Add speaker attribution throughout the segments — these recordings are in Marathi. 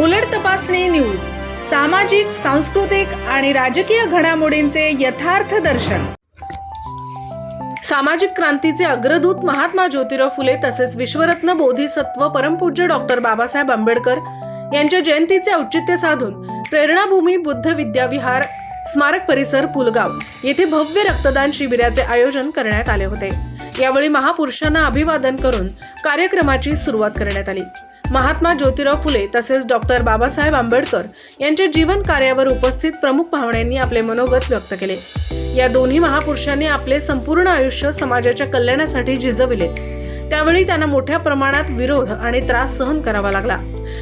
Speaker 1: उलट तपासणी न्यूज सामाजिक सांस्कृतिक आणि राजकीय घडामोडींचे यथार्थ दर्शन. सामाजिक क्रांतीचे अग्रदूत महात्मा ज्योतिराव फुले तसेच विश्वरत्न बोधिसत्व परमपूज्य डॉक्टर बाबासाहेब आंबेडकर यांच्या जयंतीचे औचित्य साधून प्रेरणाभूमी बुद्ध विद्याविहार स्मारक परिसर पुलगाव येथे भव्य रक्तदान शिबिराचे आयोजन करण्यात आले होते. यावेळी महापुरुषांना अभिवादन करून कार्यक्रमाची सुरुवात करण्यात आली. महात्मा ज्योतिराव फुले तसेच डॉक्टर बाबासाहेब आंबेडकर यांच्या जीवन कार्यावर उपस्थित प्रमुख पाहुण्यांनी आपले मनोगत व्यक्त केले. या दोन्ही महापुरुषांनी आपले संपूर्ण आयुष्य समाजाच्या कल्याणासाठी झिजविले त्यावेळी त्यांना मोठ्या प्रमाणात विरोध आणि त्रास सहन करावा लागला.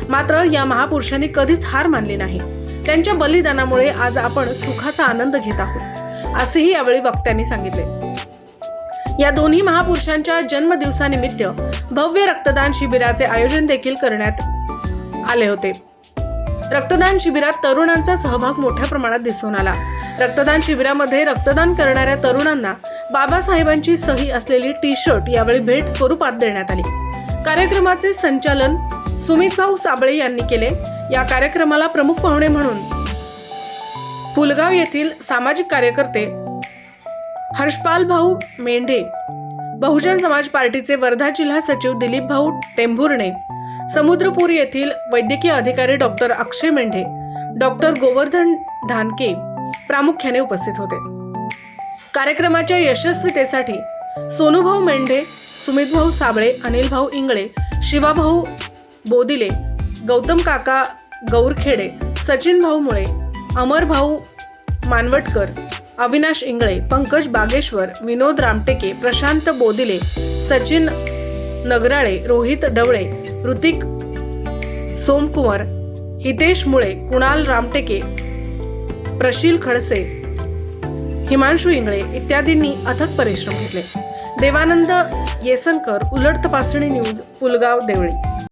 Speaker 1: मात्र या महापुरुषांनी कधीच हार मानली नाही. त्यांच्या बलिदानामुळे आज आपण सुखाचा आनंद घेत आहोत असेही यावेळी वक्त्यांनी सांगितले. या दोन्ही महापुरुषांच्या जन्मदिवसानिमित्त भव्य रक्तदान शिबिराचे आयोजन देखील करण्यात आले होते. रक्तदान शिबिरात तरुणांचा सहभाग मोठ्या प्रमाणात दिसून आला. रक्तदान शिबिरामध्ये रक्तदान करणाऱ्या तरुणांना बाबासाहेबांची सही असलेली टी शर्ट यावेळी भेट स्वरूपात देण्यात आली. कार्यक्रमाचे संचालन सुमित भाऊ साबळे यांनी केले. या कार्यक्रमाला प्रमुख पाहुणे म्हणून पुलगाव येथील सामाजिक कार्यकर्ते हर्षपाल भाऊ मेंढे. बहुजन समाज पार्टीचे वर्धा जिल्हा सचिव दिलीप भाऊ टेंभुर्णे. समुद्रपूर येथील वैद्यकीय अधिकारी डॉक्टर अक्षय मेंढे डॉक्टर गोवर्धन धानके प्रामुख्याने उपस्थित होते. कार्यक्रमाच्या यशस्वीतेसाठी सोनूभाऊ मेंढे सुमितभाऊ साबळे अनिल भाऊ इंगळे शिवाभाऊ बोदिले गौतम काका गौरखेडे सचिन भाऊ मुळे अमर भाऊ मानवटकर अविनाश इंगळे पंकज बागेश्वर विनोद रामटेके प्रशांत बोदिले सचिन नगराळे रोहित डवळे ऋतिक सोमकुंवर हितेश मुळे कुणाल रामटेके प्रशील खडसे हिमांशू इंगळे इत्यादींनी अथक परिश्रम घेतले. देवानंद येसनकर उलट तपासणी न्यूज पुलगाव देवळी.